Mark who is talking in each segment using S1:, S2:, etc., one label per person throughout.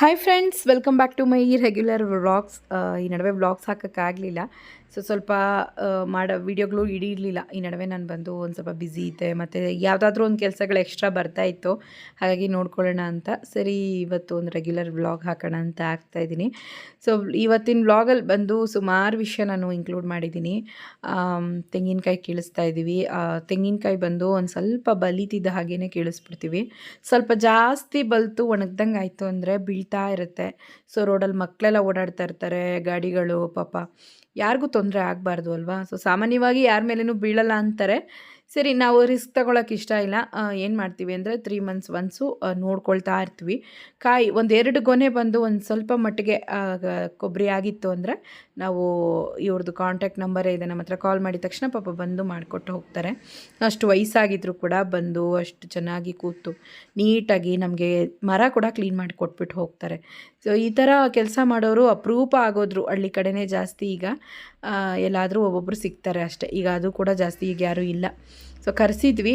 S1: Hi friends welcome back to my regular vlogs ಈ ನಡುವೆ vlogs ಹಾಕೋಕ್ಕಾಗಲಿಲ್ಲ. So ಸ್ವಲ್ಪ ಮಾಡೋ, ವೀಡಿಯೋಗಳು ಇಡೀರಲಿಲ್ಲ ಈ ನಡುವೆ ನಾನು ಬಂದು ಒಂದು ಸ್ವಲ್ಪ ಬ್ಯುಸಿ ಇದ್ದೆ. ಮತ್ತು ಯಾವುದಾದ್ರೂ ಒಂದು ಕೆಲಸಗಳು ಎಕ್ಸ್ಟ್ರಾ ಬರ್ತಾ ಇತ್ತು. ಹಾಗಾಗಿ ನೋಡ್ಕೊಳ್ಳೋಣ ಅಂತ. ಸರಿ, ಇವತ್ತು ಒಂದು ರೆಗ್ಯುಲರ್ ವ್ಲಾಗ್ ಹಾಕೋಣ ಅಂತ ಆಗ್ತಾಯಿದ್ದೀನಿ ಸೊ, ಇವತ್ತಿನ ವ್ಲಾಗಲ್ಲಿ ಬಂದು ಸುಮಾರು ವಿಷಯ ನಾನು ಇನ್ಕ್ಲೂಡ್ ಮಾಡಿದ್ದೀನಿ. ತೆಂಗಿನಕಾಯಿ ಕೀಳಿಸ್ತಾ ಇದ್ದೀವಿ. ತೆಂಗಿನಕಾಯಿ ಬಂದು ಒಂದು ಸ್ವಲ್ಪ ಬಲಿತಿದ್ದ ಹಾಗೇ ಕೀಳಿಸ್ಬಿಡ್ತೀವಿ. ಸ್ವಲ್ಪ ಜಾಸ್ತಿ ಬಲಿತು ಒಣಗ್ದಂಗೆ ಆಯಿತು ಅಂದರೆ ಬೀಳ್ತಾ ಇರುತ್ತೆ. ಸೊ ರೋಡಲ್ಲಿ ಮಕ್ಕಳೆಲ್ಲ ಓಡಾಡ್ತಾ ಇರ್ತಾರೆ, ಗಾಡಿಗಳು ಪಾಪ. ಯಾರಿಗೂ ತೊಂದರೆ ಆಗಬಾರ್ದು ಅಲ್ವಾ? ಸೊ ಸಾಮಾನ್ಯವಾಗಿ ಯಾರ ಮೇಲೇನೂ ಬೀಳಲ್ಲ ಅಂತಾರೆ. ಸರಿ, ನಾವು ರಿಸ್ಕ್ ತಗೊಳಕ್ಕೆ ಇಷ್ಟ ಇಲ್ಲ. ಏನು ಮಾಡ್ತೀವಿ ಅಂದರೆ ತ್ರೀ ಮಂತ್ಸ್ ಒನ್ಸು ನೋಡ್ಕೊಳ್ತಾ ಇರ್ತೀವಿ. ಕಾಯಿ ಒಂದೆರಡು ಗೊನೆ ಬಂದು ಒಂದು ಸ್ವಲ್ಪ ಮಟ್ಟಿಗೆ ಕೊಬ್ಬರಿ ಆಗಿತ್ತು ಅಂದರೆ ನಾವು ಇವ್ರದ್ದು ಕಾಂಟ್ಯಾಕ್ಟ್ ನಂಬರೇ ಇದೆ, ನಮ್ಮ ಹತ್ರ ಕಾಲ್ ಮಾಡಿದ ತಕ್ಷಣ ಪಾಪ ಬಂದು ಮಾಡಿಕೊಟ್ಟು ಹೋಗ್ತಾರೆ. ಅಷ್ಟು ವಯಸ್ಸಾಗಿದ್ದರೂ ಕೂಡ ಬಂದು ಅಷ್ಟು ಚೆನ್ನಾಗಿ ಕೂತು ನೀಟಾಗಿ ನಮಗೆ ಮರ ಕೂಡ ಕ್ಲೀನ್ ಮಾಡಿ ಕೊಟ್ಬಿಟ್ಟು ಹೋಗ್ತಾರೆ. ಸೊ ಈ ಥರ ಕೆಲಸ ಮಾಡೋರು ಅಪರೂಪ ಆಗೋದ್ರು ಹಳ್ಳಿ ಕಡೆನೇ ಜಾಸ್ತಿ ಈಗ. ಎಲ್ಲಾದರೂ ಒಬ್ಬೊಬ್ಬರು ಸಿಗ್ತಾರೆ ಅಷ್ಟೇ. ಈಗ ಅದು ಕೂಡ ಜಾಸ್ತಿ ಈಗ ಯಾರೂ ಇಲ್ಲ. ಸೊ ಕರೆಸಿದ್ವಿ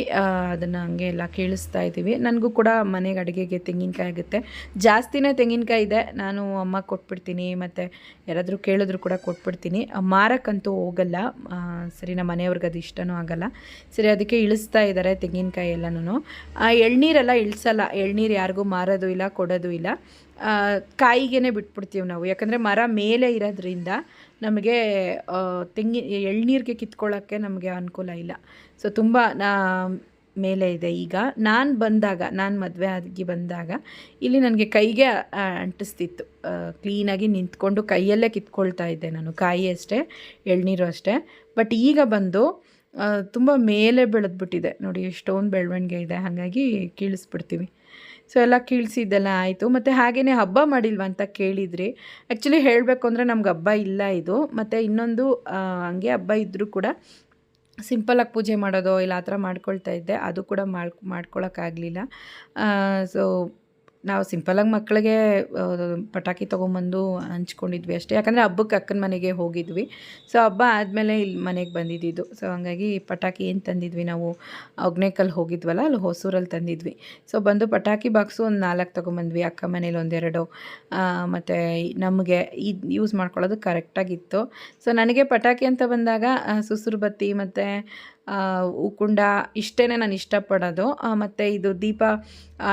S1: ಅದನ್ನು ಹಂಗೆ ಎಲ್ಲ ಕೇಳಿಸ್ತಾ ಇದ್ದೀವಿ. ನನಗೂ ಕೂಡ ಮನೆಗೆ ಅಡುಗೆಗೆ ತೆಂಗಿನಕಾಯಿ ಆಗುತ್ತೆ. ಜಾಸ್ತಿನೇ ತೆಂಗಿನಕಾಯಿ ಇದೆ. ನಾನು ಅಮ್ಮ ಕೊಟ್ಬಿಡ್ತೀನಿ, ಮತ್ತು ಯಾರಾದರೂ ಕೇಳಿದ್ರು ಕೂಡ ಕೊಟ್ಬಿಡ್ತೀನಿ. ಮಾರಕ್ಕಂತೂ ಹೋಗಲ್ಲ. ಸರಿ, ನಮ್ಮ ಮನೆಯವ್ರಿಗೆ ಅದು ಇಷ್ಟನೂ ಆಗಲ್ಲ. ಸರಿ, ಅದಕ್ಕೆ ಇಳಿಸ್ತಾ ಇದ್ದಾರೆ ತೆಂಗಿನಕಾಯಿ ಎಲ್ಲನೂ ಎಳ್ನೀರೆಲ್ಲ ಇಳಿಸಲ್ಲ. ಎಳ್ನೀರು ಯಾರಿಗೂ ಮಾರೋದು ಇಲ್ಲ, ಕೊಡೋದು ಇಲ್ಲ. ಕಾಯಿಗೆ ಬಿಟ್ಬಿಡ್ತೀವಿ ನಾವು. ಯಾಕಂದರೆ ಮರ ಮೇಲೆ ಇರೋದ್ರಿಂದ ನಮಗೆ ತೆಂಗಿ, ಎಳ್ನೀರಿಗೆ ಕಿತ್ಕೊಳ್ಳೋಕ್ಕೆ ನಮಗೆ ಅನುಕೂಲ ಇಲ್ಲ. ಸೊ ತುಂಬ ಮೇಲೆ ಇದೆ ಈಗ. ನಾನು ಬಂದಾಗ, ನಾನು ಮದುವೆ ಆಗಿ ಬಂದಾಗ, ಇಲ್ಲಿ ನನಗೆ ಕೈಗೆ ಅಂಟಿಸ್ತಿತ್ತು. ಕ್ಲೀನಾಗಿ ನಿಂತ್ಕೊಂಡು ಕೈಯಲ್ಲೇ ಕಿತ್ಕೊಳ್ತಾ ಇದ್ದೆ ನಾನು. ಕಾಯಿ ಅಷ್ಟೇ, ಎಳ್ನೀರು ಅಷ್ಟೇ. ಬಟ್ ಈಗ ಬಂದು ತುಂಬ ಮೇಲೆ ಬೆಳೆದ್ಬಿಟ್ಟಿದೆ. ನೋಡಿ, ಎಷ್ಟೊಂದು ಬೆಳವಣಿಗೆ ಇದೆ. ಹಾಗಾಗಿ, ಕೀಳಿಸ್ಬಿಡ್ತೀವಿ. ಸೊ ಎಲ್ಲ ಕೀಳ್ಸಿದ್ದೆಲ್ಲ ಆಯಿತು. ಮತ್ತು ಹಾಗೆಯೇ ಹಬ್ಬ ಮಾಡಿಲ್ವಾ ಅಂತ ಕೇಳಿದ್ರಿ ಆ್ಯಕ್ಚುಲಿ ಹೇಳಬೇಕು ಅಂದರೆ ನಮ್ಗೆ ಹಬ್ಬ ಇಲ್ಲ ಇದು. ಮತ್ತು ಇನ್ನೊಂದು ಹಂಗೆ ಹಬ್ಬ ಇದ್ದರೂ ಕೂಡ ಸಿಂಪಲಾಗಿ ಪೂಜೆ ಮಾಡೋದು, ಇಲ್ಲ ಆ ಥರ ಮಾಡ್ಕೊಳ್ತಾ ಇದ್ದೆ. ಅದು ಕೂಡ ಮಾಡ್ ಸೊ ನಾವು ಸಿಂಪಲಾಗಿ ಮಕ್ಕಳಿಗೆ ಪಟಾಕಿ ತೊಗೊಂಬಂದು ಹಂಚ್ಕೊಂಡಿದ್ವಿ ಅಷ್ಟೇ. ಯಾಕಂದರೆ ಹಬ್ಬಕ್ಕೆ ಅಕ್ಕನ ಮನೆಗೆ ಹೋಗಿದ್ವಿ. ಸೊ ಹಬ್ಬ ಆದಮೇಲೆ ಇಲ್ಲಿ ಮನೆಗೆ ಬಂದಿದ್ದಿದ್ದು ಸೊ ಹಂಗಾಗಿ ಪಟಾಕಿ ಏನು ತಂದಿದ್ವಿ ನಾವು? ಒಗ್ನೇಕಲ್ಲಿ ಹೋಗಿದ್ವಲ್ಲ, ಅಲ್ಲಿ ಹೊಸೂರಲ್ಲಿ ತಂದಿದ್ವಿ. ಸೊ ಬಂದು ಪಟಾಕಿ ಬಾಕ್ಸು ಒಂದು ನಾಲ್ಕು ತೊಗೊಂಬಂದ್ವಿ, ಅಕ್ಕ ಮನೇಲಿ ಒಂದೆರಡು. ಮತ್ತು ನಮಗೆ ಇದು ಯೂಸ್ ಮಾಡ್ಕೊಳ್ಳೋದು ಕರೆಕ್ಟಾಗಿತ್ತು ಸೊ ನನಗೆ ಪಟಾಕಿ ಅಂತ ಬಂದಾಗ ಸುಸುರು ಬತ್ತಿ ಮತ್ತು ಉಕುಂಡ ಇಷ್ಟೇ ನಾನು ಇಷ್ಟಪಡೋದು. ಮತ್ತು ಇದು ದೀಪ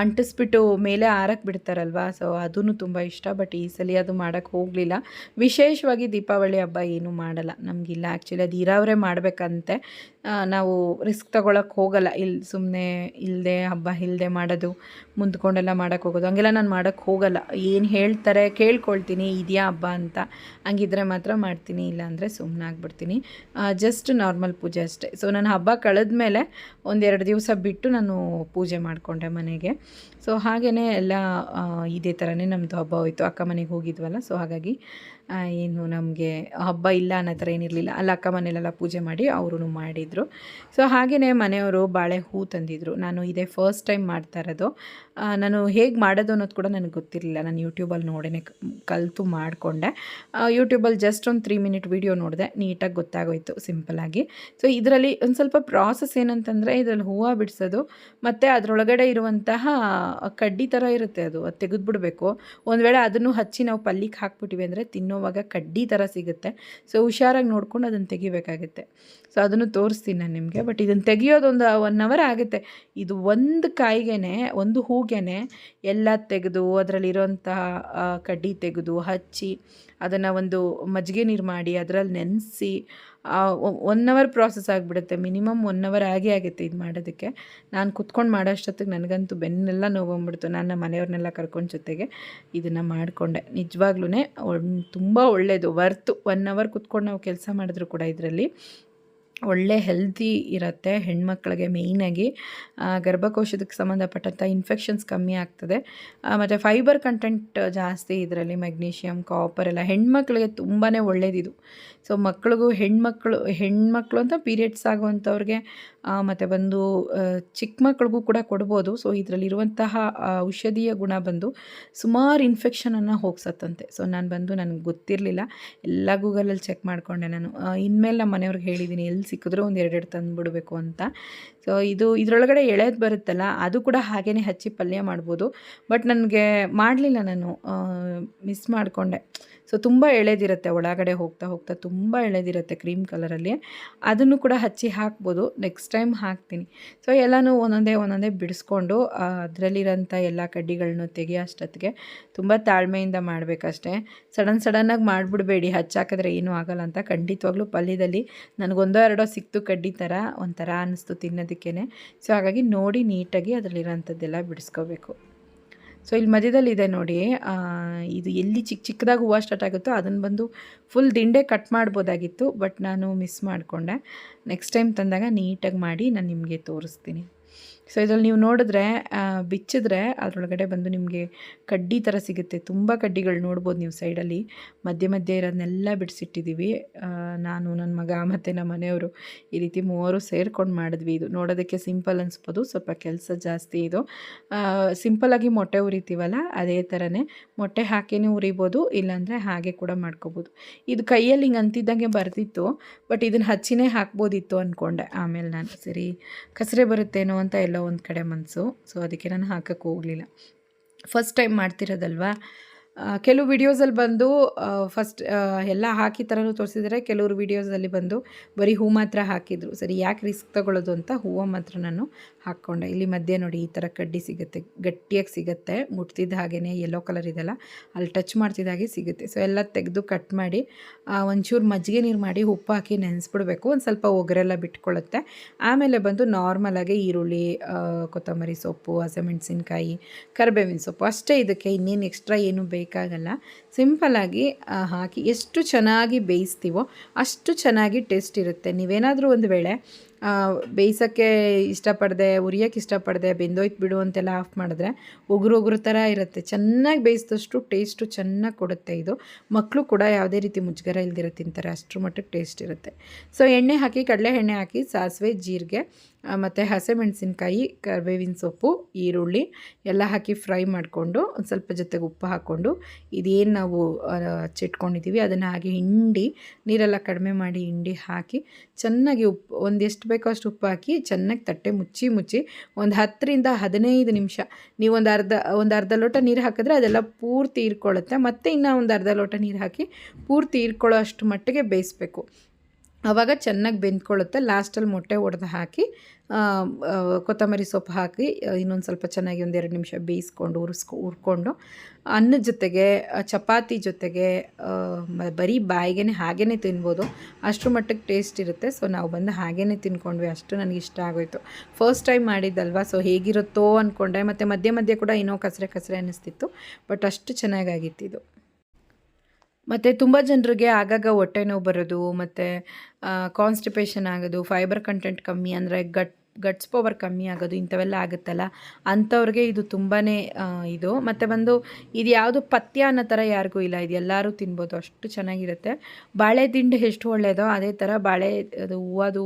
S1: ಅಂಟಿಸ್ಬಿಟ್ಟು ಮೇಲೆ ಆರಕ್ಕೆ ಬಿಡ್ತಾರಲ್ವಾ? ಸೊ ಅದೂ ತುಂಬ ಇಷ್ಟ ಬಟ್ ಈ ಸಲ ಅದು ಮಾಡೋಕ್ಕೆ ಹೋಗಲಿಲ್ಲ. ವಿಶೇಷವಾಗಿ ದೀಪಾವಳಿ ಹಬ್ಬ ಏನೂ ಮಾಡಲ್ಲ. ನಮಗಿಲ್ಲ. ಆ್ಯಕ್ಚುಲಿ ಅದು ಇರೋವ್ರೆ ಮಾಡಬೇಕಂತೆ. ನಾವು ರಿಸ್ಕ್ ತೊಗೊಳಕ್ಕೆ ಹೋಗಲ್ಲ. ಇಲ್ಲಿ ಸುಮ್ಮನೆ ಇಲ್ಲದೆ ಹಬ್ಬ ಇಲ್ಲದೆ ಮಾಡೋದು, ಮುಂದ್ಕೊಂಡೆಲ್ಲ ಮಾಡೋಕ್ಕೆ ಹೋಗೋದು. ಹಂಗೆಲ್ಲ ನಾನು ಮಾಡೋಕ್ಕೆ ಹೋಗಲ್ಲ. ಏನು ಹೇಳ್ತಾರೆ ಕೇಳ್ಕೊಳ್ತೀನಿ. ಇದೆಯಾ ಹಬ್ಬ ಅಂತ. ಹಂಗಿದ್ರೆ ಮಾತ್ರ ಮಾಡ್ತೀನಿ. ಇಲ್ಲ ಅಂದರೆ ಸುಮ್ಮನೆ ಆಗ್ಬಿಡ್ತೀನಿ ಜಸ್ಟ್ ನಾರ್ಮಲ್ ಪೂಜೆ ಅಷ್ಟೇ. ಸೊ ನಾನು ಹಬ್ಬ ಕಳೆದ್ಮೇಲೆ ಒಂದೆರಡು ದಿವಸ ಬಿಟ್ಟು ನಾನು ಪೂಜೆ ಮಾಡಿಕೊಂಡೆ ಮನೆಗೆ. ಸೊ ಹಾಗೆಯೇ ಎಲ್ಲ ಇದೇ ಥರನೇ ನಮ್ಮದು ಹಬ್ಬ ಹೋಯಿತು. ಅಕ್ಕ ಮನೆಗೆ ಹೋಗಿದ್ವಲ್ಲ. ಸೊ ಹಾಗಾಗಿ ಏನು ನಮಗೆ ಹಬ್ಬ ಇಲ್ಲ ಅನ್ನೋ ಥರ ಏನಿರಲಿಲ್ಲ. ಅಲ್ಲಿ, ಅಕ್ಕ ಮನೇಲೆಲ್ಲ ಪೂಜೆ ಮಾಡಿ ಅವರು ಮಾಡಿದರು. ಸೊ ಹಾಗೆಯೇ ಮನೆಯವರು ಬಾಳೆ ಹೂ ತಂದಿದ್ರು. ನಾನು ಇದೇ ಫಸ್ಟ್ ಟೈಮ್ ಮಾಡ್ತಾ ಇರೋದು. ನಾನು ಹೇಗೆ ಮಾಡೋದು ಅನ್ನೋದು ಕೂಡ ನನಗೆ ಗೊತ್ತಿರಲಿಲ್ಲ. ನಾನು ಯೂಟ್ಯೂಬಲ್ಲಿ ನೋಡೇ ಕಲಿತು ಮಾಡಿಕೊಂಡೆ. ಯೂಟ್ಯೂಬಲ್ಲಿ ಜಸ್ಟ್ ಒಂದು ತ್ರೀ ಮಿನಿಟ್ ವೀಡಿಯೋ ನೋಡಿದೆ. ನೀಟಾಗಿ ಗೊತ್ತಾಗೋಯ್ತು ಸಿಂಪಲಾಗಿ ಸೊ ಇದರಲ್ಲಿ ಒಂದು ಸ್ವಲ್ಪ ಪ್ರಾಸೆಸ್ ಏನಂತಂದರೆ, ಇದರಲ್ಲಿ ಹೂವು ಬಿಡಿಸೋದು, ಮತ್ತು ಅದರೊಳಗಡೆ ಇರುವಂತಹ ಕಡ್ಡಿ ಥರ ಇರುತ್ತೆ ಅದು. ಅದು ತೆಗೆದುಬಿಡ್ಬೇಕು. ಒಂದು ವೇಳೆ ಅದನ್ನು ಹಚ್ಚಿ ನಾವು ಪಲ್ಲಿಗೆ ಹಾಕ್ಬಿಟ್ಟಿವಿ ಅಂದರೆ ತಿನ್ನೋವಾಗ ಕಡ್ಡಿ ಥರ ಸಿಗುತ್ತೆ. ಸೊ ಹುಷಾರಾಗಿ ನೋಡ್ಕೊಂಡು ಅದನ್ನು ತೆಗಿಬೇಕಾಗುತ್ತೆ. ಸೊ ಅದನ್ನು ತೋರಿಸ್ತೀನಿ ನಾನು ನಿಮಗೆ. ಬಟ್ ಇದನ್ನು ತೆಗಿಯೋದೊಂದು ಒನ್ ಅವರ್ ಆಗುತ್ತೆ. ಇದು ಒಂದು ಕಾಯಿಗೆನೆ, ಒಂದು ಹೂಗೆನೆ ಎಲ್ಲ ತೆಗೆದು, ಅದರಲ್ಲಿರೋಂತಹ ಕಡ್ಡಿ ತೆಗೆದು ಹಚ್ಚಿ, ಅದನ್ನು ಒಂದು ಮಜ್ಜಿಗೆ ನೀರು ಮಾಡಿ ಅದರಲ್ಲಿ ನೆನೆಸಿ ಒನ್ ಅವರ್ ಪ್ರಾಸೆಸ್ ಆಗಿಬಿಡುತ್ತೆ. ಮಿನಿಮಮ್ ಒನ್ ಅವರ್ ಆಗೇ ಆಗುತ್ತೆ ಇದು ಮಾಡೋದಕ್ಕೆ. ನಾನು ಕುತ್ಕೊಂಡು ಮಾಡೋ ಅಷ್ಟೊತ್ತಿಗೆ ನನಗಂತೂ ಬೆನ್ನೆಲ್ಲ ನೋವಂಬಿಡ್ತು. ನಾನು ನಮ್ಮ ಮನೆಯವ್ರನ್ನೆಲ್ಲ ಕರ್ಕೊಂಡು ಜೊತೆಗೆ ಇದನ್ನು ಮಾಡಿಕೊಂಡೆ. ನಿಜವಾಗ್ಲೂ ತುಂಬ ಒಳ್ಳೆಯದು ವರ್ತು ಒನ್ ಅವರ್ ಕುತ್ಕೊಂಡು ನಾವು ಕೆಲಸ ಮಾಡಿದ್ರು ಕೂಡ ಇದರಲ್ಲಿ. ಒಳ್ಳೆ ಹೆಲ್ತಿ ಇರುತ್ತೆ ಹೆಣ್ಮಕ್ಳಿಗೆ ಮೇಯ್ನಾಗಿ ಗರ್ಭಕೋಶದಕ್ಕೆ ಸಂಬಂಧಪಟ್ಟಂಥ ಇನ್ಫೆಕ್ಷನ್ಸ್ ಕಮ್ಮಿ ಆಗ್ತದೆ. ಮತ್ತು ಫೈಬರ್ ಕಂಟೆಂಟ್ ಜಾಸ್ತಿ ಇದರಲ್ಲಿ ಮೆಗ್ನೀಷಿಯಮ್ ಕಾಪರ್ ಎಲ್ಲ ಹೆಣ್ಮಕ್ಳಿಗೆ ತುಂಬಾ ಒಳ್ಳೇದಿದು. ಸೊ ಮಕ್ಳಿಗೂ ಹೆಣ್ಮಕ್ಳು ಹೆಣ್ಮಕ್ಳು ಅಂತ ಪೀರಿಯಡ್ಸ್ ಆಗುವಂಥವ್ರಿಗೆ ಮತ್ತು ಬಂದು ಚಿಕ್ಕ ಮಕ್ಳಿಗೂ ಕೂಡ ಕೊಡ್ಬೋದು. ಸೊ ಇದರಲ್ಲಿರುವಂತಹ ಔಷಧೀಯ ಗುಣ ಬಂದು ಸುಮಾರು ಇನ್ಫೆಕ್ಷನನ್ನು ಹೋಗ್ಸತ್ತಂತೆ. ಸೊ ನಾನು ಬಂದು ನನಗೆ ಗೊತ್ತಿರಲಿಲ್ಲ. ಎಲ್ಲ ಗೂಗಲಲ್ಲಿ ಚೆಕ್ ಮಾಡಿಕೊಂಡೆ ನಾನು. ಇನ್ಮೇಲೆ ನಮ್ಮ ಮನೆಯವ್ರಿಗೆ ಹೇಳಿದ್ದೀನಿ ಎಲ್ಲಿ ಸಿಕ್ಕಿದ್ರೂ ಒಂದು ಎರಡೆರಡು ತಂದುಬಿಡ್ಬೇಕು ಅಂತ. ಸೊ ಇದು ಇದರೊಳಗಡೆ ಎಳೆದು ಬರುತ್ತಲ್ಲ, ಅದು ಕೂಡ ಹಾಗೇ ಹಚ್ಚಿ ಪಲ್ಯ ಮಾಡ್ಬೋದು. ಬಟ್ ನನಗೆ ಮಾಡಲಿಲ್ಲ ನಾನು ಮಿಸ್ ಮಾಡಿಕೊಂಡೆ. ಸೊ ತುಂಬ ಎಳೆದಿರುತ್ತೆ ಒಳಗಡೆ ಹೋಗ್ತಾ ಹೋಗ್ತಾ, ತುಂಬ ಎಳೆದಿರುತ್ತೆ ಕ್ರೀಮ್ ಕಲರಲ್ಲಿ ಅದನ್ನು ಕೂಡ ಹಚ್ಚಿ ಹಾಕ್ಬೋದು. ನೆಕ್ಸ್ಟ್ ಟೈಮ್ ಹಾಕ್ತೀನಿ. ಸೊ ಎಲ್ಲನೂ ಒಂದೊಂದೇ ಒಂದೊಂದೇ ಬಿಡಿಸ್ಕೊಂಡು ಅದರಲ್ಲಿರೋಂಥ ಎಲ್ಲ ಕಡ್ಡಿಗಳನ್ನೂ ತೆಗೆಯೋ ಅಷ್ಟೊತ್ತಿಗೆ. ತುಂಬ ತಾಳ್ಮೆಯಿಂದ ಮಾಡಬೇಕಷ್ಟೇ. ಸಡನ್ ಸಡನ್ನಾಗಿ ಮಾಡಿಬಿಡಬೇಡಿ. ಹಚ್ಚಾಕಿದ್ರೆ ಏನೂ ಆಗಲ್ಲ ಅಂತ. ಖಂಡಿತವಾಗ್ಲೂ ಪಲ್ಯದಲ್ಲಿ ನನಗೊಂದೋ ಎರಡೋ ಸಿಕ್ತು ಕಡ್ಡಿ ಥರ, ಒಂಥರ ಅನ್ನಿಸ್ತು ತಿನ್ನೋದಕ್ಕೇ ಸೊ ಹಾಗಾಗಿ ನೋಡಿ ನೀಟಾಗಿ ಅದರಲ್ಲಿರೋಂಥದ್ದೆಲ್ಲ ಬಿಡಿಸ್ಕೋಬೇಕು. ಸೊ ಇಲ್ಲಿ ಮಧ್ಯದಲ್ಲಿ ಇದೆ ನೋಡಿ ಇದು ಎಲ್ಲಿ ಚಿಕ್ಕ ಚಿಕ್ಕದಾಗಿ ಹೂವು ಸ್ಟಾರ್ಟ್ ಆಗುತ್ತೋ ಅದನ್ನು ಬಂದು ಫುಲ್ ದಿಂಡೆ ಕಟ್ ಮಾಡ್ಬೋದಾಗಿತ್ತು ಬಟ್ ನಾನು ಮಿಸ್ ಮಾಡಿಕೊಂಡೆ. ನೆಕ್ಸ್ಟ್ ಟೈಮ್ ತಂದಾಗ ನೀಟಾಗಿ ಮಾಡಿ, ನಾನು ನಿಮಗೆ ತೋರಿಸ್ತೀನಿ. ಸೊ ಇದ್ರಲ್ಲಿ ನೀವು ನೋಡಿದ್ರೆ ಬಿಚ್ಚಿದ್ರೆ ಅದರೊಳಗಡೆ ಬಂದು ನಿಮಗೆ ಕಡ್ಡಿ ಥರ ಸಿಗುತ್ತೆ. ತುಂಬ ಕಡ್ಡಿಗಳು ನೋಡ್ಬೋದು ನೀವು ಸೈಡಲ್ಲಿ. ಮಧ್ಯೆ ಮಧ್ಯೆ ಇರೋದನ್ನೆಲ್ಲ ಬಿಡಿಸಿಟ್ಟಿದ್ದೀವಿ ನಾನು ನನ್ನ ಮಗ ಮತ್ತು ನಮ್ಮ ಮನೆಯವರು ಈ ರೀತಿ ಮೂವರು ಸೇರ್ಕೊಂಡು ಮಾಡಿದ್ವಿ ಇದು. ನೋಡೋದಕ್ಕೆ ಸಿಂಪಲ್ ಅನಿಸ್ಬೋದು. ಸ್ವಲ್ಪ ಕೆಲಸ ಜಾಸ್ತಿ ಇದು. ಸಿಂಪಲಾಗಿ ಮೊಟ್ಟೆ ಉರಿತೀವಲ್ಲ, ಅದೇ ಥರನೇ ಮೊಟ್ಟೆ ಹಾಕಿನೇ ಉರಿಬೋದು, ಇಲ್ಲಾಂದರೆ ಹಾಗೆ ಕೂಡ ಮಾಡ್ಕೋಬೋದು. ಇದು ಕೈಯಲ್ಲಿ ಹಿಂಗೆ ಅಂತಿದ್ದಂಗೆ ಬರ್ತಿತ್ತು ಬಟ್ ಇದನ್ನು ಹಚ್ಚಿನೇ ಹಾಕ್ಬೋದಿತ್ತು ಅಂದ್ಕೊಂಡೆ ಆಮೇಲೆ ನಾನು, ಸರಿ, ಕಸರೆ ಬರುತ್ತೇನೋ ಅಂತ ಎಲ್ಲ ಒಂದು ಕಡೆ ಮನಸ್ಸು ಸೊ ಅದಕ್ಕೆ ನಾನು ಹಾಕಕ್ಕೆ ಹೋಗಲಿಲ್ಲ. ಫಸ್ಟ್ ಟೈಮ್ ಮಾಡ್ತಿರೋದಲ್ವಾ? ಕೆಲವು ವಿಡಿಯೋಸಲ್ಲಿ ಬಂದು ಫಸ್ಟ್ ಎಲ್ಲ ಹಾಕಿ ಥರನೂ ತೋರಿಸಿದರೆ. ಕೆಲವರು ವಿಡಿಯೋಸಲ್ಲಿ ಬಂದು ಬರೀ ಹೂ ಮಾತ್ರ ಹಾಕಿದರು. ಸರಿ, ಯಾಕೆ ರಿಸ್ಕ್ ತೊಗೊಳ್ಳೋದು ಅಂತ ಹೂವು ಮಾತ್ರ ನಾನು ಹಾಕ್ಕೊಂಡೆ. ಇಲ್ಲಿ ಮಧ್ಯೆ ನೋಡಿ ಈ ಥರ ಕಡ್ಡಿ ಸಿಗುತ್ತೆ. ಗಟ್ಟಿಯಾಗಿ ಸಿಗುತ್ತೆ. ಮುಟ್ತಿದ್ದ ಹಾಗೆಯೇ ಯೆಲ್ಲೋ ಕಲರ್ ಇದೆಲ್ಲ. ಅಲ್ಲಿ ಟಚ್ ಮಾಡ್ತಿದ್ದ ಹಾಗೆ ಸಿಗುತ್ತೆ. ಸೊ ಎಲ್ಲ ತೆಗೆದು ಕಟ್ ಮಾಡಿ ಒಂಚೂರು ಮಜ್ಜಿಗೆ ನೀರು ಮಾಡಿ ಉಪ್ಪು ಹಾಕಿ ನೆನೆಸ್ಬಿಡ್ಬೇಕು. ಒಂದು ಸ್ವಲ್ಪ ಒಗರೆಲ್ಲ ಬಿಟ್ಕೊಳ್ಳುತ್ತೆ. ಆಮೇಲೆ ಬಂದು ನಾರ್ಮಲಾಗಿ ಈರುಳ್ಳಿ ಕೊತ್ತಂಬರಿ ಸೊಪ್ಪು, ಹಸಿಮೆಣ್ಸಿನ್ಕಾಯಿ, ಕರಿಬೇವಿನ ಸೊಪ್ಪು, ಅಷ್ಟೇ ಇದಕ್ಕೆ ಇನ್ನೇನು ಎಕ್ಸ್ಟ್ರಾ ಏನು ಬೇಕಾಗಲ್ಲ. ಸಿಂಪಲಾಗಿ ಹಾಕಿ ಎಷ್ಟು ಚೆನ್ನಾಗಿ ಬೇಯಿಸ್ತೀವೋ ಅಷ್ಟು ಚೆನ್ನಾಗಿ ಟೇಸ್ಟ್ ಇರುತ್ತೆ. ನೀವೇನಾದರೂ ಒಂದು ವೇಳೆ ಬೇಯಿಸೋಕ್ಕೆ ಇಷ್ಟಪಡದೆ, ಉರಿಯೋಕ್ಕೆ ಇಷ್ಟಪಡದೆ, ಬೆಂದೋಯ್ತು ಬಿಡು ಅಂತೆಲ್ಲ ಆಫ್ ಮಾಡಿದ್ರೆ ಉಗುರು ಉಗುರು ಥರ ಇರುತ್ತೆ. ಚೆನ್ನಾಗಿ ಬೇಯಿಸಿದಷ್ಟು ಟೇಸ್ಟು ಚೆನ್ನಾಗಿ ಕೊಡುತ್ತೆ ಇದು. ಮಕ್ಕಳು ಕೂಡ ಯಾವುದೇ ರೀತಿ ಮುಜುಗರ ಇಲ್ದಿರೋ ತಿಂತಾರೆ, ಅಷ್ಟರ ಮಟ್ಟಕ್ಕೆ ಟೇಸ್ಟ್ ಇರುತ್ತೆ. ಸೊ ಎಣ್ಣೆ ಹಾಕಿ ಕಡಲೆ ಎಣ್ಣೆ ಹಾಕಿ, ಸಾಸಿವೆ, ಜೀರಿಗೆ ಮತ್ತು ಹಸಿಮೆಣಸಿನ್ಕಾಯಿ, ಕರಿಬೇವಿನ ಸೊಪ್ಪು, ಈರುಳ್ಳಿ ಎಲ್ಲ ಹಾಕಿ ಫ್ರೈ ಮಾಡಿಕೊಂಡು ಒಂದು ಸ್ವಲ್ಪ ಜೊತೆಗೆ ಉಪ್ಪು ಹಾಕ್ಕೊಂಡು ಇದೇನು ನಾವು ಚಿಟ್ಕೊಂಡಿದ್ದೀವಿ ಅದನ್ನು ಹಾಗೆ ಹಿಂಡಿ, ನೀರೆಲ್ಲ ಕಡಿಮೆ ಮಾಡಿ ಹಿಂಡಿ ಹಾಕಿ ಚೆನ್ನಾಗಿ ಉಪ್ಪು ಒಂದು ಎಷ್ಟು ಬೇಕೋ ಅಷ್ಟು ಉಪ್ಪು ಹಾಕಿ ಚೆನ್ನಾಗಿ ತಟ್ಟೆ ಮುಚ್ಚಿ ಮುಚ್ಚಿ ಒಂದು ಹತ್ತರಿಂದ ಹದಿನೈದು ನಿಮಿಷ. ನೀವು ಒಂದು ಅರ್ಧ ಒಂದು ಅರ್ಧ ಲೋಟ ನೀರು ಹಾಕಿದ್ರೆ ಅದೆಲ್ಲ ಪೂರ್ತಿ ಹೀರ್ಕೊಳ್ಳುತ್ತೆ. ಮತ್ತು ಇನ್ನೂ ಒಂದು ಅರ್ಧ ಲೋಟ ನೀರು ಹಾಕಿ ಪೂರ್ತಿ ಇರ್ಕೊಳ್ಳೋ ಅಷ್ಟು ಮಟ್ಟಿಗೆ ಬೇಯಿಸ್ಬೇಕು. ಆವಾಗ ಚೆನ್ನಾಗಿ ಬೆಂದ್ಕೊಳ್ಳುತ್ತೆ ಲಾಸ್ಟಲ್ಲಿ ಮೊಟ್ಟೆ ಒಡೆದು ಹಾಕಿ ಕೊತ್ತಂಬರಿ ಸೊಪ್ಪು ಹಾಕಿ ಇನ್ನೊಂದು ಸ್ವಲ್ಪ ಚೆನ್ನಾಗಿ ಒಂದೆರಡು ನಿಮಿಷ ಬೇಯಿಸ್ಕೊಂಡು ಉರಿಸ್ಕೊ ಉರ್ಕೊಂಡು, ಅನ್ನದ ಜೊತೆಗೆ ಚಪಾತಿ ಜೊತೆಗೆ ಬರೀ ಬಾಯಿಗೆ ಹಾಗೇ ತಿನ್ಬೋದು. ಅಷ್ಟರ ಮಟ್ಟಕ್ಕೆ ಟೇಸ್ಟ್ ಇರುತ್ತೆ. ಸೊ, ನಾವು ಬಂದು ಹಾಗೇ ತಿನ್ಕೊಂಡ್ವಿ. ಅಷ್ಟು ನನಗೆ ಇಷ್ಟ ಆಗೋಯ್ತು. ಫಸ್ಟ್ ಟೈಮ್ ಮಾಡಿದ್ದಲ್ವ? ಸೊ, ಹೇಗಿರುತ್ತೋ ಅಂದ್ಕೊಂಡೆ ಮತ್ತು ಮಧ್ಯೆ ಮಧ್ಯೆ ಕೂಡ ಇನ್ನೂ ಕಸರೆ ಕಸರೆ ಅನ್ನಿಸ್ತಿತ್ತು. ಬಟ್ ಅಷ್ಟು ಚೆನ್ನಾಗಾಗಿತ್ತು ಇದು. ಮತ್ತು ತುಂಬ ಜನರಿಗೆ ಆಗಾಗ ಹೊಟ್ಟೆ ನೋವು ಬರೋದು, ಮತ್ತು ಕಾನ್ಸ್ಟಿಪೇಷನ್ ಆಗೋದು ಫೈಬರ್ ಕಂಟೆಂಟ್ ಕಮ್ಮಿ ಅಂದರೆ ಗಟ್ ಗಟ್ಸ್ ಪವರ್ ಕಮ್ಮಿ ಆಗೋದು, ಇಂಥವೆಲ್ಲ ಆಗುತ್ತಲ್ಲ? ಅಂಥವ್ರಿಗೆ ಇದು ತುಂಬಾ ಇದು. ಮತ್ತು ಬಂದು ಇದು ಯಾವುದು ಪಥ್ಯ ಅನ್ನೋ ಥರ ಯಾರಿಗೂ ಇಲ್ಲ. ಇದು ಎಲ್ಲರೂ ತಿನ್ಬೋದು. ಅಷ್ಟು ಚೆನ್ನಾಗಿರುತ್ತೆ. ಬಾಳೆ ದಿಂಡು ಎಷ್ಟು ಒಳ್ಳೆಯದೋ ಅದೇ ಥರ ಬಾಳೆ, ಅದು ಹೂವದು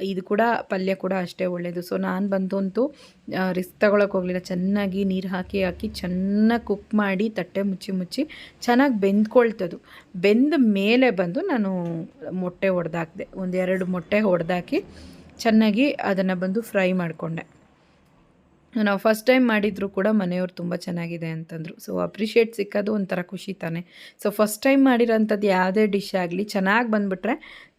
S1: ಇದು ಕೂಡ ಪಲ್ಯ ಕೂಡ ಅಷ್ಟೇ ಒಳ್ಳೆಯದು ಸೊ ನಾನು ಬಂದಂತೂ ರಿಸ್ಕ್ ತಗೊಳಕ್ಕೆ ಹೋಗಲಿಲ್ಲ. ಚೆನ್ನಾಗಿ ನೀರು ಹಾಕಿ ಹಾಕಿ ಚೆನ್ನಾಗಿ ಕುಕ್ ಮಾಡಿ ತಟ್ಟೆ ಮುಚ್ಚಿ ಮುಚ್ಚಿ ಚೆನ್ನಾಗಿ ಬೆಂದ್ಕೊಳ್ತದು. ಬೆಂದ ಮೇಲೆ ಬಂದು ನಾನು ಮೊಟ್ಟೆ ಹೊಡೆದಾಕಿದೆ ಒಂದೆರಡು ಮೊಟ್ಟೆ ಹೊಡೆದಾಕಿ ಚೆನ್ನಾಗಿ ಅದನ್ನು ಬಂದು ಫ್ರೈ ಮಾಡಿಕೊಂಡೆ. ನಾವು ಫಸ್ಟ್ ಟೈಮ್ ಮಾಡಿದರೂ ಕೂಡ ಮನೆಯವ್ರು ತುಂಬ ಚೆನ್ನಾಗಿದೆ ಅಂತಂದರು. ಸೊ ಅಪ್ರಿಷಿಯೇಟ್ ಸಿಕ್ಕೋದು ಒಂಥರ ಖುಷಿ ತಾನೆ. ಸೊ ಫಸ್ಟ್ ಟೈಮ್ ಮಾಡಿರೋಂಥದ್ದು ಯಾವುದೇ ಡಿಶ್ ಆಗಲಿ ಚೆನ್ನಾಗಿ ಬಂದುಬಿಟ್ರೆ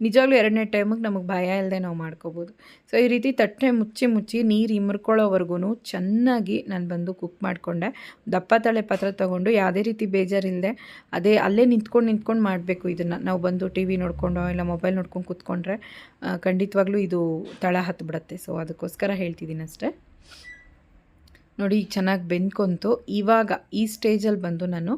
S1: ನಿಜವಾಗ್ಲೂ ಎರಡನೇ ಟೈಮಿಗೆ ನಮಗೆ ಭಯ ಇಲ್ಲದೆ ನಾವು ಮಾಡ್ಕೋಬೋದು. ಸೊ ಈ ರೀತಿ ತಟ್ಟೆ ಮುಚ್ಚಿ ಮುಚ್ಚಿ ನೀರು ಇಮ್ರ್ಕೊಳ್ಳೋವರೆಗೂ ಚೆನ್ನಾಗಿ ನಾನು ಬಂದು ಕುಕ್ ಮಾಡಿಕೊಂಡೆ. ದಪ್ಪ ತಳೆ ಪಾತ್ರ ತೊಗೊಂಡು ಯಾವುದೇ ರೀತಿ ಬೇಜಾರಿಲ್ಲದೆ ಅದೇ ಅಲ್ಲೇ ನಿಂತ್ಕೊಂಡು ನಿಂತ್ಕೊಂಡು ಮಾಡಬೇಕು ಇದನ್ನು. ನಾವು ಬಂದು ಟಿ ವಿ ನೋಡ್ಕೊಂಡು ಇಲ್ಲ ಮೊಬೈಲ್ ನೋಡ್ಕೊಂಡು ಕೂತ್ಕೊಂಡ್ರೆ ಖಂಡಿತವಾಗ್ಲೂ ಇದು ತಳ ಹತ್ತು ಸೊ ಅದಕ್ಕೋಸ್ಕರ ಹೇಳ್ತಿದ್ದೀನಿ ಅಷ್ಟೇ ನೋಡಿ ಚೆನ್ನಾಗಿ ಬೆಂದ್ಕೊಂತು. ಇವಾಗ ಈ ಸ್ಟೇಜಲ್ಲಿ ಬಂದು ನಾನು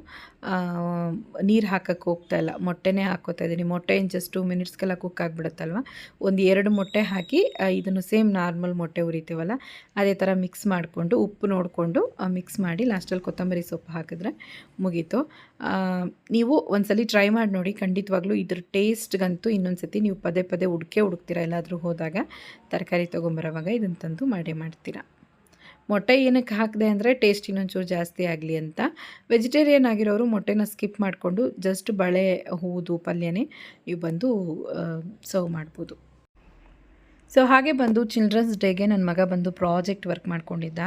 S1: ನೀರು ಹಾಕೋಕ್ಕೆ ಹೋಗ್ತಾ ಇಲ್ಲ. ಮೊಟ್ಟೆನೇ ಹಾಕೋತಾ ಇದ್ದೀನಿ. ಮೊಟ್ಟೆ ಇನ್ ಜಸ್ಟ್ ಟೂ ಮಿನಿಟ್ಸ್ಗೆಲ್ಲ ಕುಕ್ ಆಗಿಬಿಡುತ್ತಲ್ವ? ಒಂದು ಎರಡು ಮೊಟ್ಟೆ ಹಾಕಿ ಇದನ್ನು ಸೇಮ್ ನಾರ್ಮಲ್ ಮೊಟ್ಟೆ ಉರಿತೀವಲ್ಲ, ಅದೇ ಥರ ಮಿಕ್ಸ್ ಮಾಡಿಕೊಂಡು, ಉಪ್ಪು ನೋಡಿಕೊಂಡು ಮಿಕ್ಸ್ ಮಾಡಿ ಲಾಸ್ಟಲ್ಲಿ ಕೊತ್ತಂಬರಿ ಸೊಪ್ಪು ಹಾಕಿದ್ರೆ ಮುಗೀತು. ನೀವು ಒಂದ್ಸಲಿ ಟ್ರೈ ಮಾಡಿ ನೋಡಿ. ಖಂಡಿತವಾಗ್ಲೂ ಇದ್ರ ಟೇಸ್ಟ್ಗಂತೂ ಇನ್ನೊಂದು ಸತಿ ನೀವು ಪದೇ ಪದೇ ಹುಡುಕೆ ಹುಡುಕ್ತೀರಾ ಎಲ್ಲಾದರೂ ಹೋದಾಗ, ತರಕಾರಿ ತೊಗೊಂಬರೋವಾಗ ಇದನ್ನು ತಂದು ಮಾಡೇ ಮಾಡ್ತೀರಾ. ಮೊಟ್ಟೆ ಏನಕ್ಕೆ ಹಾಕಿದೆ ಅಂದರೆ ಟೇಸ್ಟ್ ಇನ್ನೊಂಚೂರು ಜಾಸ್ತಿ ಆಗಲಿ ಅಂತ. ವೆಜಿಟೇರಿಯನ್ ಆಗಿರೋರು ಮೊಟ್ಟೆನ ಸ್ಕಿಪ್ ಮಾಡಿಕೊಂಡು ಜಸ್ಟ್ ಬಳೆ ಹೂವುದು ಪಲ್ಯನೇ ಇವು ಬಂದು ಸರ್ವ್ ಮಾಡ್ಬೋದು. ಸೊ ಹಾಗೆ ಬಂದು ಚಿಲ್ಡ್ರನ್ಸ್ ಡೇಗೆ ನನ್ನ ಮಗ ಬಂದು ಪ್ರಾಜೆಕ್ಟ್ ವರ್ಕ್ ಮಾಡ್ಕೊಂಡಿದ್ದ.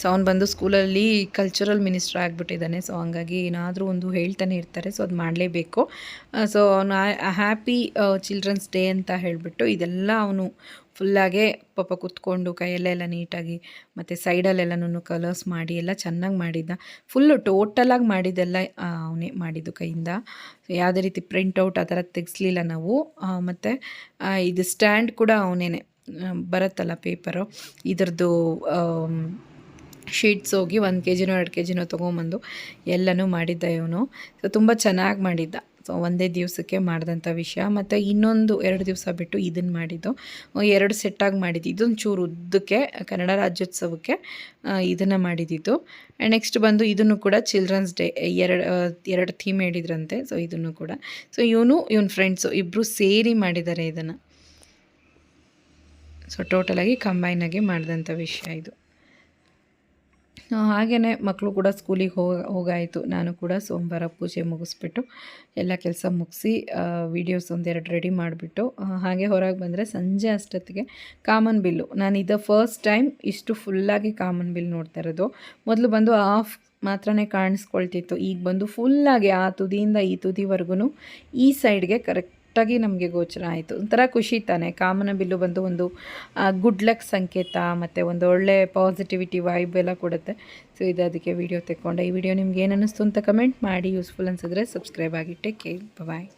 S1: ಸೊ ಅವ್ನು ಬಂದು ಸ್ಕೂಲಲ್ಲಿ ಕಲ್ಚರಲ್ ಮಿನಿಸ್ಟರ್ ಆಗಿಬಿಟ್ಟಿದ್ದಾನೆ. ಸೊ ಹಂಗಾಗಿ ಏನಾದರೂ ಒಂದು ಹೇಳ್ತಾನೆ ಇರ್ತಾರೆ. ಸೊ ಅದು ಮಾಡಲೇಬೇಕು. ಸೊ ಅವನು ಹ್ಯಾಪಿ ಚಿಲ್ಡ್ರನ್ಸ್ ಡೇ ಅಂತ ಹೇಳಿಬಿಟ್ಟು ಇದೆಲ್ಲ ಅವನು ಫುಲ್ಲಾಗೆ ಪಾಪ ಕುತ್ಕೊಂಡು ಕೈಯಲ್ಲೆಲ್ಲ ನೀಟಾಗಿ ಮತ್ತು ಸೈಡಲ್ಲೆಲ್ಲನೂ ಕಲರ್ಸ್ ಮಾಡಿ ಎಲ್ಲ ಚೆನ್ನಾಗಿ ಮಾಡಿದ್ದ. ಫುಲ್ಲು ಟೋಟಲಾಗಿ ಮಾಡಿದ್ದೆಲ್ಲ ಅವನೇ ಮಾಡಿದ್ದು ಕೈಯಿಂದ. ಯಾವುದೇ ರೀತಿ ಪ್ರಿಂಟೌಟ್ ಆ ಥರ ತೆಗೆಸ್ಲಿಲ್ಲ ನಾವು. ಮತ್ತು ಇದು ಸ್ಟ್ಯಾಂಡ್ ಕೂಡ ಅವನೇ ಬರುತ್ತಲ್ಲ ಪೇಪರು ಇದ್ರದ್ದು ಶೀಟ್ಸ್ ಹೋಗಿ ಒಂದು ಕೆ ಜಿನೋ ಎರಡು ಕೆ ಜಿನೋ ತೊಗೊಂಬಂದು ಎಲ್ಲನೂ ಮಾಡಿದ್ದ ಇವನು. ಸೊ ತುಂಬ ಚೆನ್ನಾಗಿ ಮಾಡಿದ್ದ. ಸೊ ಒಂದೇ ದಿವಸಕ್ಕೆ ಮಾಡಿದಂಥ ವಿಷಯ. ಮತ್ತು ಇನ್ನೊಂದು ಎರಡು ದಿವಸ ಬಿಟ್ಟು ಇದನ್ನು ಮಾಡಿದ್ದು. ಎರಡು ಸೆಟ್ಟಾಗಿ ಮಾಡಿದ್ದು. ಇದೊಂದು ಚೂರು ಉದ್ದಕ್ಕೆ, ಕನ್ನಡ ರಾಜ್ಯೋತ್ಸವಕ್ಕೆ ಇದನ್ನು ಮಾಡಿದ್ದು ಆ್ಯಂಡ್ ನೆಕ್ಸ್ಟ್ ಬಂದು ಇದನ್ನು ಕೂಡ ಚಿಲ್ಡ್ರನ್ಸ್ ಡೇ ಎರಡು ಎರಡು ಥೀಮ್ ಹೇಳಿದ್ರಂತೆ. ಸೊ ಇದನ್ನು ಕೂಡ. ಸೊ ಇವನು, ಇವನ ಫ್ರೆಂಡ್ಸು ಇಬ್ಬರು ಸೇರಿ ಮಾಡಿದ್ದಾರೆ ಇದನ್ನು. ಸೊ ಟೋಟಲಾಗಿ ಕಂಬೈನಾಗಿ ಮಾಡಿದಂಥ ವಿಷಯ ಇದು. ಹಾಗೆಯೇ ಮಕ್ಕಳು ಕೂಡ ಸ್ಕೂಲಿಗೆ ಹೋಗ ಹೋಗಾಯಿತು. ನಾನು ಕೂಡ ಸೋಮವಾರ ಪೂಜೆ ಮುಗಿಸ್ಬಿಟ್ಟು ಎಲ್ಲ ಕೆಲಸ ಮುಗಿಸಿ ವೀಡಿಯೋಸ್ ಒಂದೆರಡು ರೆಡಿ ಮಾಡಿಬಿಟ್ಟು ಹಾಗೆ ಹೊರಗೆ ಬಂದರೆ ಸಂಜೆ ಅಷ್ಟೊತ್ತಿಗೆ ಕಾಮನ್ ಬಿಲ್ಲು ನಾನು ಇದು ಫಸ್ಟ್ ಟೈಮ್ ಇಷ್ಟು ಫುಲ್ಲಾಗಿ ಕಾಮನ್ ಬಿಲ್ ನೋಡ್ತಾ ಇರೋದು. ಮೊದಲು ಬಂದು ಆಫ್ ಮಾತ್ರನೇ ಕಾಣಿಸ್ಕೊಳ್ತಿತ್ತು. ಈಗ ಬಂದು ಫುಲ್ಲಾಗಿ ಆ ತುದಿಯಿಂದ ಈ ತುದಿವರೆಗೂ ಈ ಸೈಡ್ಗೆ ಕರೆಕ್ಟ್ ಕರೆಕ್ಟಾಗಿ ನಮಗೆ ಗೋಚರ ಆಯಿತು. ಒಂಥರ ಖುಷಿ ತಾನೆ. ಕಾಮನ ಬಿಲ್ಲು ಬಂದು ಒಂದು ಗುಡ್ ಲಕ್ ಸಂಕೇತ ಮತ್ತು ಒಂದು ಒಳ್ಳೆ ಪಾಸಿಟಿವಿಟಿ ವೈಬ್ ಎಲ್ಲ ಕೊಡುತ್ತೆ. ಸೊ ಇದು ಅದಕ್ಕೆ ವಿಡಿಯೋ ತೆಕ್ಕೊಂಡೆ. ಈ ವಿಡಿಯೋ ನಿಮ್ಗೆ ಏನು ಅನ್ನಿಸ್ತು ಅಂತ ಕಮೆಂಟ್ ಮಾಡಿ. ಯೂಸ್ಫುಲ್ ಅನಿಸಿದ್ರೆ ಸಬ್ಸ್ಕ್ರೈಬ್ ಆಗಿ. Take care bye